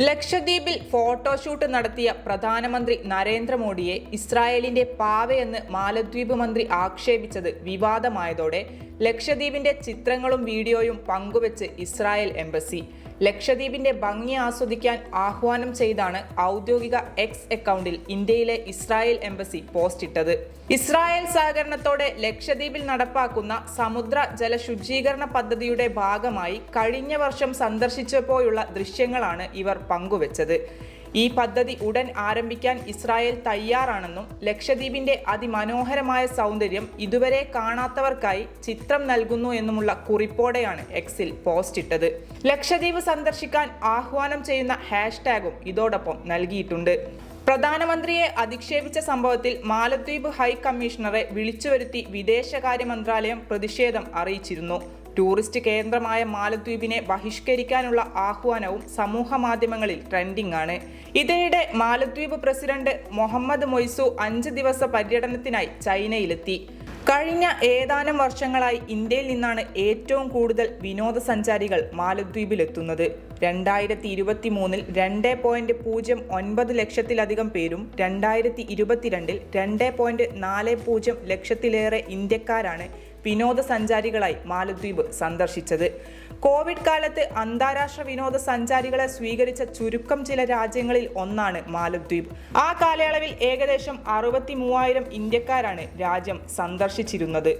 ലക്ഷദ്വീപിൽ ഫോട്ടോഷൂട്ട് നടത്തിയ പ്രധാനമന്ത്രി നരേന്ദ്രമോദിയെ ഇസ്രായേലിന്റെ പാവയെന്ന് മാലദ്വീപ് മന്ത്രി ആക്ഷേപിച്ചത് വിവാദമായതോടെ ലക്ഷദ്വീപിന്റെ ചിത്രങ്ങളും വീഡിയോയും പങ്കുവെച്ച് ഇസ്രായേൽ എംബസി. ലക്ഷദ്വീപിന്റെ ഭംഗി ആസ്വദിക്കാൻ ആഹ്വാനം ചെയ്താണ് ഔദ്യോഗിക എക്സ് അക്കൗണ്ടിൽ ഇന്ത്യയിലെ ഇസ്രായേൽ എംബസി പോസ്റ്റ് ഇട്ടത്. ഇസ്രായേൽ സഹകരണത്തോടെ ലക്ഷദ്വീപിൽ നടപ്പാക്കുന്ന സമുദ്ര ജലശുചീകരണ പദ്ധതിയുടെ ഭാഗമായി കഴിഞ്ഞ വർഷം സന്ദർശിച്ചപ്പോഴുള്ള ദൃശ്യങ്ങളാണ് ഇവർ പങ്കുവച്ചത്. ഈ പദ്ധതി ഉടൻ ആരംഭിക്കാൻ ഇസ്രായേൽ തയ്യാറാണെന്നും ലക്ഷദ്വീപിന്റെ അതിമനോഹരമായ സൗന്ദര്യം ഇതുവരെ കാണാത്തവർക്കായി ചിത്രം നൽകുന്നു എന്നുമുള്ള കുറിപ്പോടെയാണ് എക്സിൽ പോസ്റ്റ് ഇട്ടത്. ലക്ഷദ്വീപ് സന്ദർശിക്കാൻ ആഹ്വാനം ചെയ്യുന്ന ഹാഷ്ടാഗും ഇതോടൊപ്പം നൽകിയിട്ടുണ്ട്. പ്രധാനമന്ത്രിയെ അധിക്ഷേപിച്ച സംഭവത്തിൽ മാലദ്വീപ് ഹൈ കമ്മീഷണറെ വിളിച്ചുവരുത്തി വിദേശകാര്യ മന്ത്രാലയം പ്രതിഷേധം അറിയിച്ചിരുന്നു. ടൂറിസ്റ്റ് കേന്ദ്രമായ മാലദ്വീപിനെ ബഹിഷ്കരിക്കാനുള്ള ആഹ്വാനവും സമൂഹ മാധ്യമങ്ങളിൽ ട്രെൻഡിംഗ് ആണ് ഇതിനിടെ മാലദ്വീപ് പ്രസിഡന്റ് മുഹമ്മദ് മൊയ്സു അഞ്ച് ദിവസ പര്യടനത്തിനായി ചൈനയിലെത്തി. കഴിഞ്ഞ ഏതാനും വർഷങ്ങളായി ഇന്ത്യയിൽ നിന്നാണ് ഏറ്റവും കൂടുതൽ വിനോദസഞ്ചാരികൾ മാലദ്വീപിലെത്തുന്നത്. രണ്ടായിരത്തി ഇരുപത്തി മൂന്നിൽ രണ്ട് പോയിന്റ് പൂജ്യം ഒൻപത് ലക്ഷത്തിലധികം പേരും രണ്ടായിരത്തി ഇരുപത്തിരണ്ടിൽ രണ്ട് പോയിന്റ് നാല് പൂജ്യം ലക്ഷത്തിലേറെ ഇന്ത്യക്കാരാണ് വിനോദസഞ്ചാരികളായി മാലദ്വീപ് സന്ദർശിച്ചത്. കോവിഡ് കാലത്ത് അന്താരാഷ്ട്ര വിനോദസഞ്ചാരികളെ സ്വീകരിച്ച ചുരുക്കം ചില രാജ്യങ്ങളിൽ ഒന്നാണ് മാലദ്വീപ്. ആ കാലയളവിൽ ഏകദേശം അറുപത്തി മൂവായിരം ഇന്ത്യക്കാരാണ് രാജ്യം സന്ദർശിച്ചിരുന്നത്.